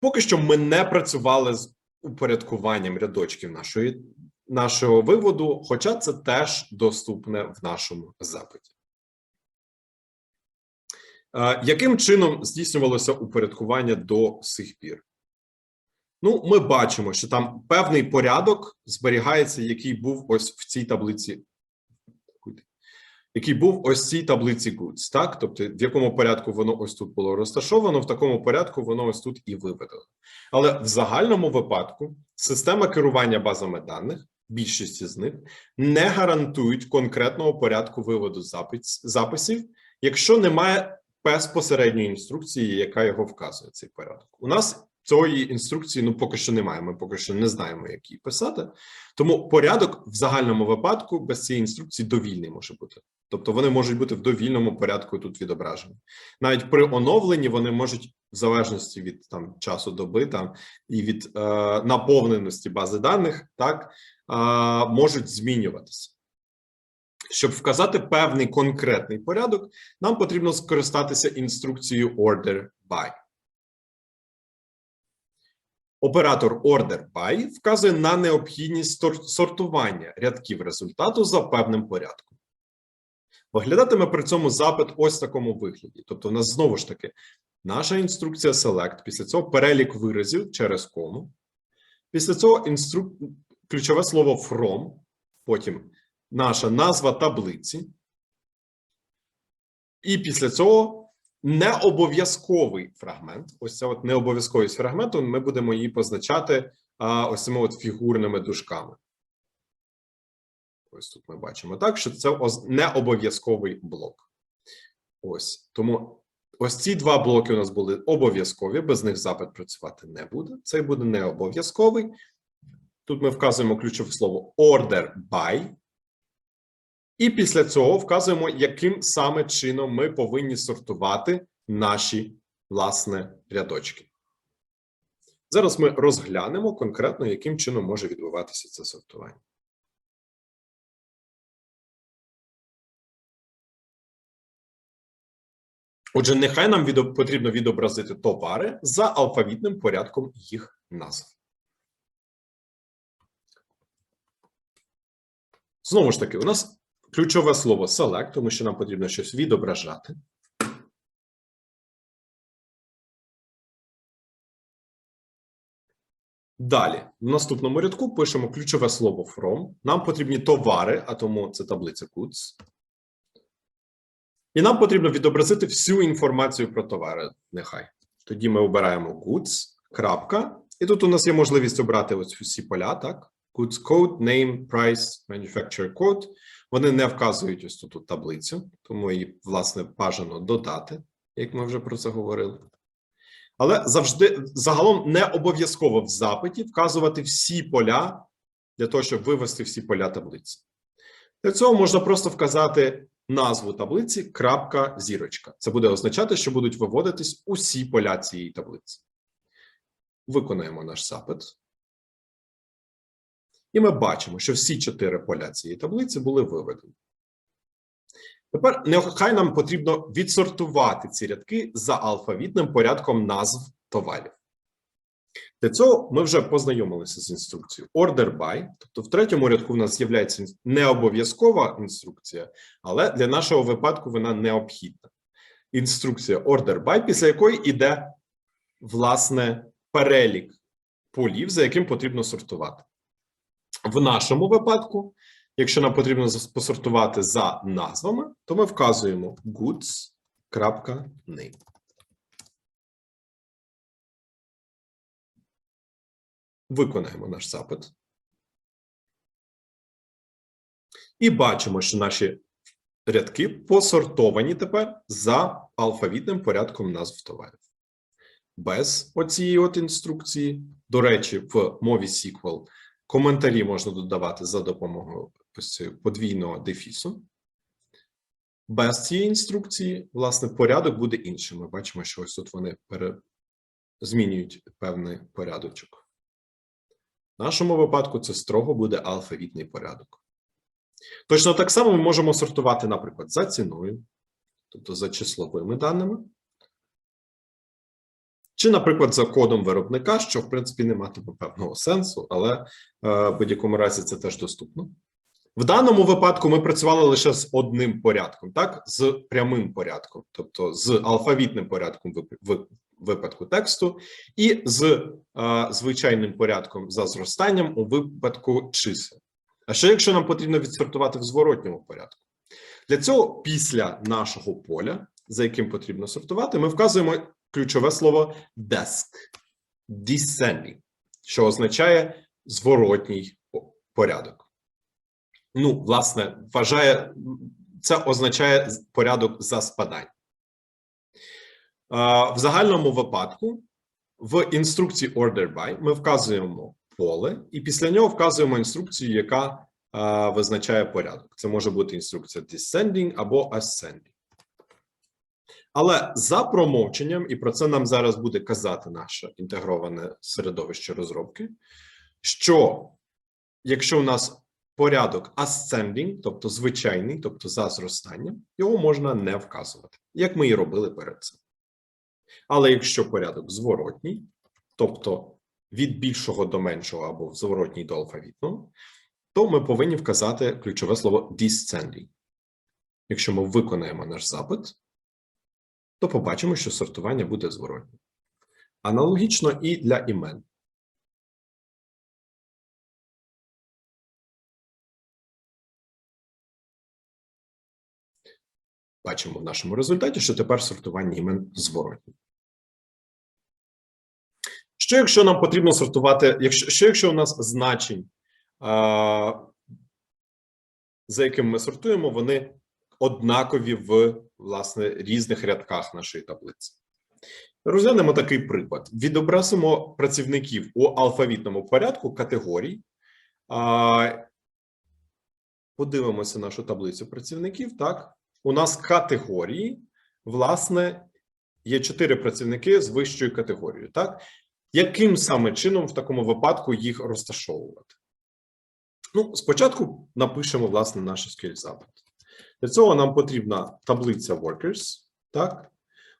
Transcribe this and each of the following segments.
Поки що ми не працювали з упорядкуванням рядочків нашої, нашого виводу, хоча це теж доступне в нашому запиті. Е, Яким чином здійснювалося упорядкування до сих пір? Ну, ми бачимо, що там певний порядок зберігається, який був ось в цій таблиці, який був ось цій таблиці goods, так? Тобто, в якому порядку воно ось тут було розташовано, в такому порядку воно ось тут і виведено. Але в загальному випадку система керування базами даних, більшість з них, не гарантують конкретного порядку виводу запис, записів, якщо немає безпосередньої інструкції, яка його вказує цей порядок. У нас цієї інструкції ну поки що немає. Ми поки що не знаємо, як її писати. Тому порядок в загальному випадку без цієї інструкції довільний може бути. Тобто вони можуть бути в довільному порядку тут відображені. Навіть при оновленні вони можуть, в залежності від там часу доби там і від е, наповненості бази даних, так е, можуть змінюватися. Щоб вказати певний конкретний порядок, нам потрібно скористатися інструкцією order by. Оператор order by вказує на необхідність сортування рядків результату за певним порядком. Виглядатиме при цьому запит ось в такому вигляді. Тобто, в нас знову ж таки наша інструкція select, після цього перелік виразів через кому. Після цього інструк... ключове слово from, потім наша назва таблиці. І після цього необов'язковий фрагмент. Ось це от необов'язковість фрагменту. Ми будемо її позначати а, ось цими от фігурними дужками. Ось тут ми бачимо так, що це необов'язковий блок. Ось тому ось ці два блоки у нас були обов'язкові, без них запит працювати не буде. Цей буде не обов'язковий. Тут ми вказуємо ключове слово order by. І після цього вказуємо, яким саме чином ми повинні сортувати наші власне рядочки. Зараз ми розглянемо конкретно, яким чином може відбуватися це сортування. Отже, нехай нам потрібно відобразити товари за алфавітним порядком їх назв. Знову ж таки, у нас ключове слово select, тому що нам потрібно щось відображати. Далі, в наступному рядку пишемо ключове слово from. Нам потрібні товари, а тому це таблиця goods. І нам потрібно відобразити всю інформацію про товари. Нехай. Тоді ми обираємо goods, крапка. І тут у нас є можливість обрати ось усі поля, так? Goods code, name, price, manufacturer code. Вони не вказують ось тут, таблицю, тому її, власне, бажано додати, як ми вже про це говорили. Але завжди загалом не обов'язково в запиті вказувати всі поля для того, щоб вивести всі поля таблиці. Для цього можна просто вказати назву таблиці крапка зірочка. Це буде означати, що будуть виводитись усі поля цієї таблиці. Виконаємо наш запит. І ми бачимо, що всі чотири поля цієї таблиці були виведені. Тепер нехай нам потрібно відсортувати ці рядки за алфавітним порядком назв товарів. Для цього ми вже познайомилися з інструкцією order by, тобто в третьому рядку в нас з'являється не обов'язкова інструкція, але для нашого випадку вона необхідна. Інструкція order by, після якої йде власне перелік полів, за яким потрібно сортувати. В нашому випадку, якщо нам потрібно посортувати за назвами, то ми вказуємо goods.name. Виконаємо наш запит. І бачимо, що наші рядки посортовані тепер за алфавітним порядком назв товарів. Без оцієї от інструкції, до речі, в мові SQL коментарі можна додавати за допомогою ось подвійного дефісу. Без цієї інструкції, власне, порядок буде іншим. Ми бачимо, що ось тут вони пере... змінюють певний порядочок. В нашому випадку це строго буде алфавітний порядок. Точно так само ми можемо сортувати, наприклад, за ціною, тобто за числовими даними. Чи, наприклад, за кодом виробника, що в принципі не матиме певного сенсу, але е, в будь-якому разі це теж доступно. В даному випадку ми працювали лише з одним порядком, так з прямим порядком, тобто з алфавітним порядком випадку тексту, і з е, звичайним порядком за зростанням у випадку чисел. А що якщо нам потрібно відсортувати в зворотньому порядку? Для цього після нашого поля, за яким потрібно сортувати, ми вказуємо ключове слово desk, descending, що означає зворотній порядок. Ну, власне, вважає, це означає порядок за спадань. В загальному випадку в інструкції order by ми вказуємо поле, і після нього вказуємо інструкцію, яка визначає порядок. Це може бути інструкція descending або ascending. Але за промовченням, і про це нам зараз буде казати наше інтегроване середовище розробки, що якщо у нас порядок ascending, тобто звичайний, тобто за зростанням, його можна не вказувати, як ми і робили перед цим. Але якщо порядок зворотній, тобто від більшого до меншого або зворотній до алфавітного, то ми повинні вказати ключове слово descending. Якщо ми виконаємо наш запит, то побачимо, що сортування буде зворотнім. Аналогічно і для імен. Бачимо в нашому результаті, що тепер сортування імен зворотні. Що якщо нам потрібно сортувати, якщо, що якщо у нас значень, а, за якими ми сортуємо, вони однакові в власне різних рядках нашої таблиці? Розглянемо такий приклад. Відобразимо працівників у алфавітному порядку категорій. Подивимося нашу таблицю працівників. Так, у нас категорії, власне, є чотири працівники з вищою категорією. Так, яким саме чином в такому випадку їх розташовувати? Ну, спочатку напишемо власне наш SQL запит. Для цього нам потрібна таблиця workers. Так,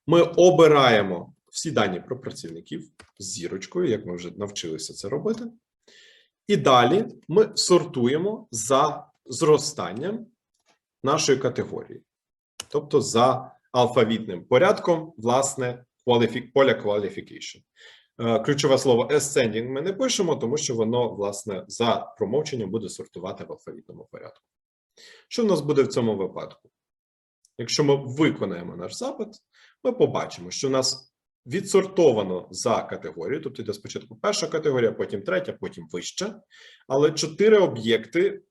ми обираємо всі дані про працівників з зірочкою, як ми вже навчилися це робити. І далі ми сортуємо за зростанням нашої категорії, тобто за алфавітним порядком, власне, поля qualification. Е, Ключове слово ascending ми не пишемо, тому що воно, власне, за промовченням буде сортувати в алфавітному порядку. Що в нас буде в цьому випадку? Якщо ми виконаємо наш запит, ми побачимо, що у нас відсортовано за категорією, тобто йде спочатку перша категорія, потім третя, потім вища, але чотири об'єкти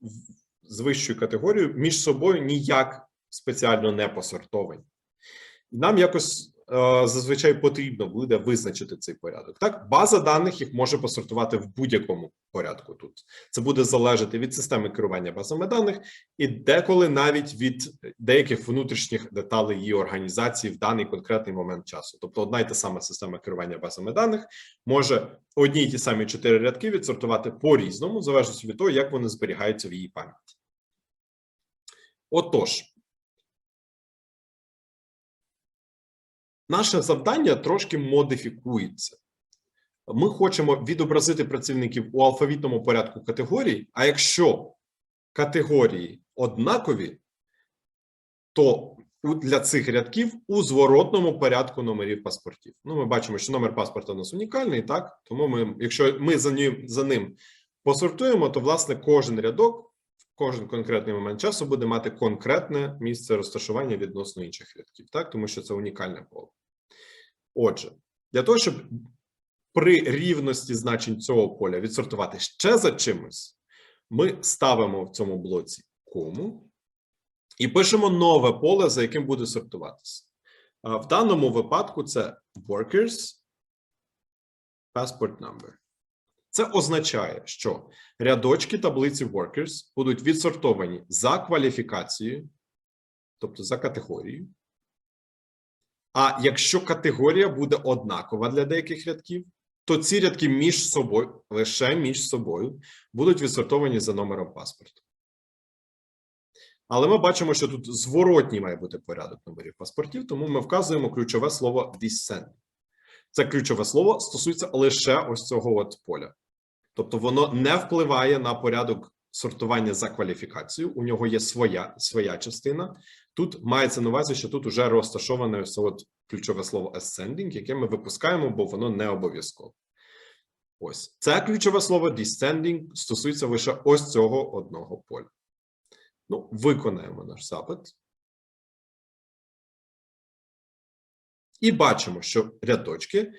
з вищою категорією між собою ніяк спеціально не посортовані. Нам якось зазвичай потрібно буде визначити цей порядок. Так, база даних їх може посортувати в будь-якому порядку. Тут це буде залежати від системи керування базами даних і деколи навіть від деяких внутрішніх деталей її організації в даний конкретний момент часу. Тобто, одна й та сама система керування базами даних може одні й ті самі чотири рядки відсортувати по різному, в залежності від того, як вони зберігаються в її пам'яті. Отож, наше завдання трошки модифікується. Ми хочемо відобразити працівників у алфавітному порядку категорій, а якщо категорії однакові, то для цих рядків у зворотному порядку номерів паспортів. Ну, ми бачимо, що номер паспорта у нас унікальний, так? Тому ми, якщо ми за ним, за ним посортуємо, то власне кожен рядок кожен конкретний момент часу буде мати конкретне місце розташування відносно інших рядків, так? Тому що це унікальне поле. Отже, для того, щоб при рівності значень цього поля відсортувати ще за чимось, ми ставимо в цьому блоці кому і пишемо нове поле, за яким буде сортуватися. В даному випадку це workers passport number. Це означає, що рядочки таблиці workers будуть відсортовані за кваліфікацією, тобто за категорією. А якщо категорія буде однакова для деяких рядків, то ці рядки між собою, лише між собою, будуть відсортовані за номером паспорту. Але ми бачимо, що тут зворотній має бути порядок номерів паспортів, тому ми вказуємо ключове слово descend. Це ключове слово стосується лише ось цього от поля. Тобто воно не впливає на порядок сортування за кваліфікацією. У нього є своя своя частина. Тут мається на увазі, що тут вже розташоване от ключове слово ascending, яке ми випускаємо, бо воно не обов'язково. Ось це ключове слово descending стосується лише ось цього одного поля. Ну, виконаємо наш запит. І бачимо, що рядочки,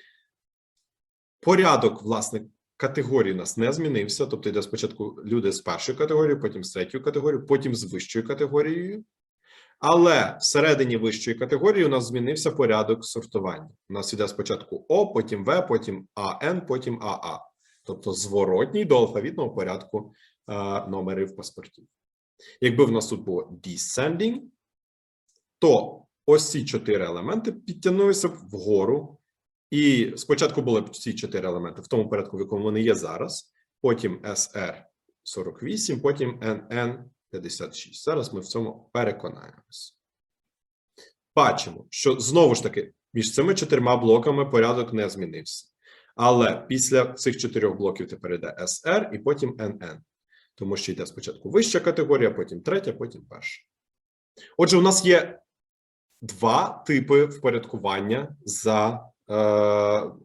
порядок, власне, категорії у нас не змінився. Тобто йде спочатку люди з першої категорії, потім з третьої категорії, потім з вищою категорією. Але всередині вищої категорії у нас змінився порядок сортування. У нас іде спочатку О, потім В, потім АН, потім АА. Тобто зворотній до алфавітного порядку е, номерів паспортів. Якби в нас тут було descending, то ось ці чотири елементи підтягнулися вгору. І спочатку були ці чотири елементи в тому порядку, в якому вони є зараз, потім SR 48, потім NN 56. Зараз ми в цьому переконаємось. Бачимо, що знову ж таки між цими чотирма блоками порядок не змінився. Але після цих чотирьох блоків тепер йде SR і потім NN. Тому що йде спочатку вища категорія, потім третя, потім перша. Отже, у нас є два типи впорядкування за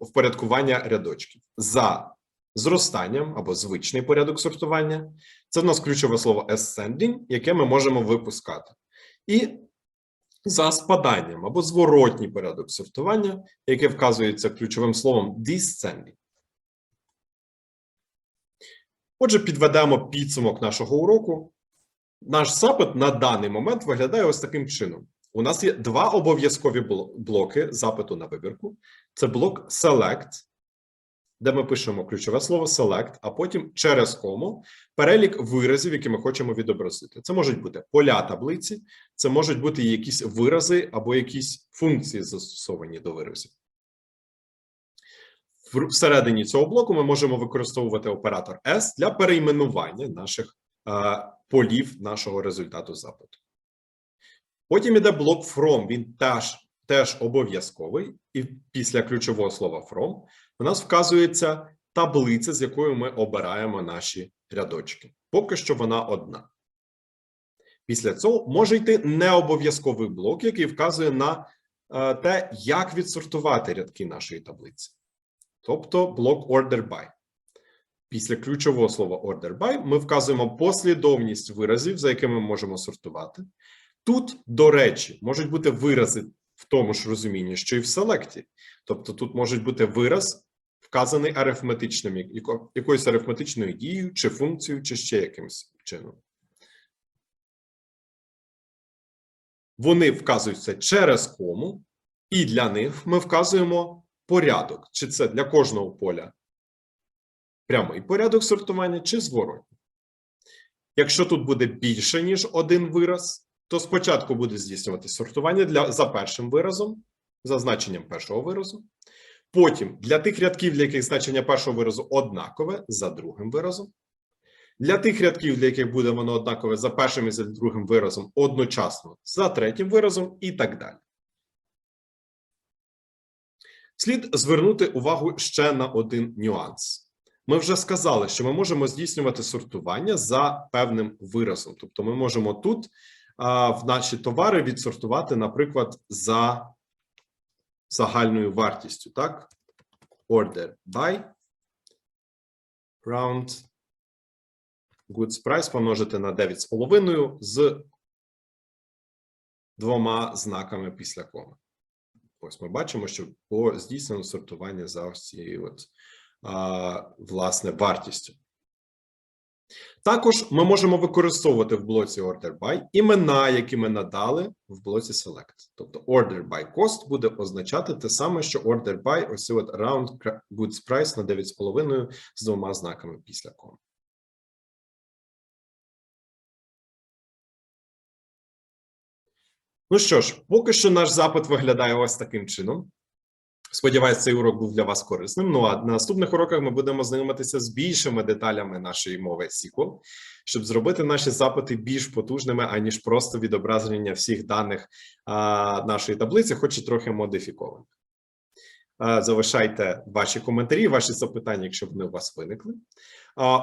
впорядкування рядочків за зростанням або звичний порядок сортування. Це в нас ключове слово ascending, яке ми можемо випускати. І за спаданням або зворотній порядок сортування, яке вказується ключовим словом descending. Отже, підведемо підсумок нашого уроку. Наш запит на даний момент виглядає ось таким чином. У нас є два обов'язкові блоки запиту на вибірку. Це блок Select, де ми пишемо ключове слово Select, а потім через кому перелік виразів, які ми хочемо відобразити. Це можуть бути поля таблиці, це можуть бути якісь вирази або якісь функції застосовані до виразів. Всередині цього блоку ми можемо використовувати оператор S для перейменування наших е, полів нашого результату запиту. Потім іде блок from, він теж, теж обов'язковий, і після ключового слова from у нас вказується таблиця, з якою ми обираємо наші рядочки. Поки що вона одна. Після цього може йти необов'язковий блок, який вказує на е, те, як відсортувати рядки нашої таблиці. Тобто блок order by. Після ключового слова order by ми вказуємо послідовність виразів, за якими ми можемо сортувати. Тут, до речі, можуть бути вирази в тому ж розумінні, що і в селекті. Тобто, тут може бути вираз, вказаний арифметичним, якоюсь арифметичною дією, чи функцією, чи ще якимось чином. Вони вказуються через кому, і для них ми вказуємо порядок, чи це для кожного поля прямий порядок сортування, чи зворотній. Якщо тут буде більше, ніж один вираз, то спочатку буде здійснювати сортування для, за першим виразом, за значенням першого виразу. Потім для тих рядків, для яких значення першого виразу однакове, за другим виразом. Для тих рядків, для яких буде воно однакове за першим і за другим виразом, одночасно за третім виразом, і так далі. Слід звернути увагу ще на один нюанс. Ми вже сказали, що ми можемо здійснювати сортування за певним виразом. Тобто, ми можемо тут в наші товари відсортувати, наприклад, за загальною вартістю. Так, order by round goods price помножити на 9,5 з двома знаками після коми. Ось ми бачимо, що було здійснено сортування за ось цією от, а, власне вартістю. Також ми можемо використовувати в блоці Order by імена, які ми надали в блоці Select. Тобто Order by Cost буде означати те саме, що Order by ось от Round Goods Price на 9,5 з двома знаками після коми. Ну що ж, поки що наш запит виглядає ось таким чином. Сподіваюсь, цей урок був для вас корисним. Ну а на наступних уроках ми будемо знайомитися з більшими деталями нашої мови SQL, щоб зробити наші запити більш потужними, аніж просто відображення всіх даних а, нашої таблиці, хоч і трохи модифікованих. Залишайте ваші коментарі, ваші запитання, якщо вони у вас виникли.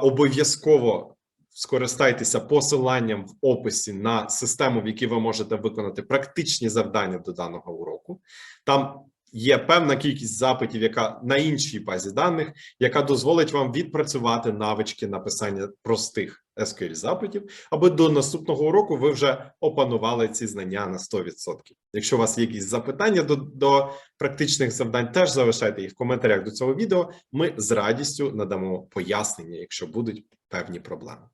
Обов'язково скористайтеся посиланням в описі на систему, в якій ви можете виконати практичні завдання до даного уроку. Там є певна кількість запитів, яка на іншій базі даних, яка дозволить вам відпрацювати навички написання простих SQL запитів, аби до наступного уроку ви вже опанували ці знання на 100%. Якщо у вас є якісь запитання до, до практичних завдань, теж залишайте їх в коментарях до цього відео. Ми з радістю надамо пояснення, якщо будуть певні проблеми.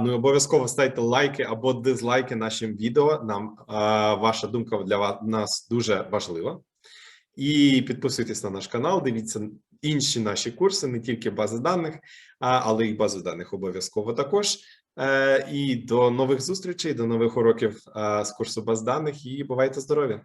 Ну і обов'язково ставте лайки або дизлайки нашим відео. Нам ваша думка для нас дуже важлива. І підписуйтесь на наш канал, дивіться інші наші курси, не тільки бази даних, але й бази даних обов'язково також. Е, і до нових зустрічей, до нових уроків з курсу баз даних. І бувайте здорові!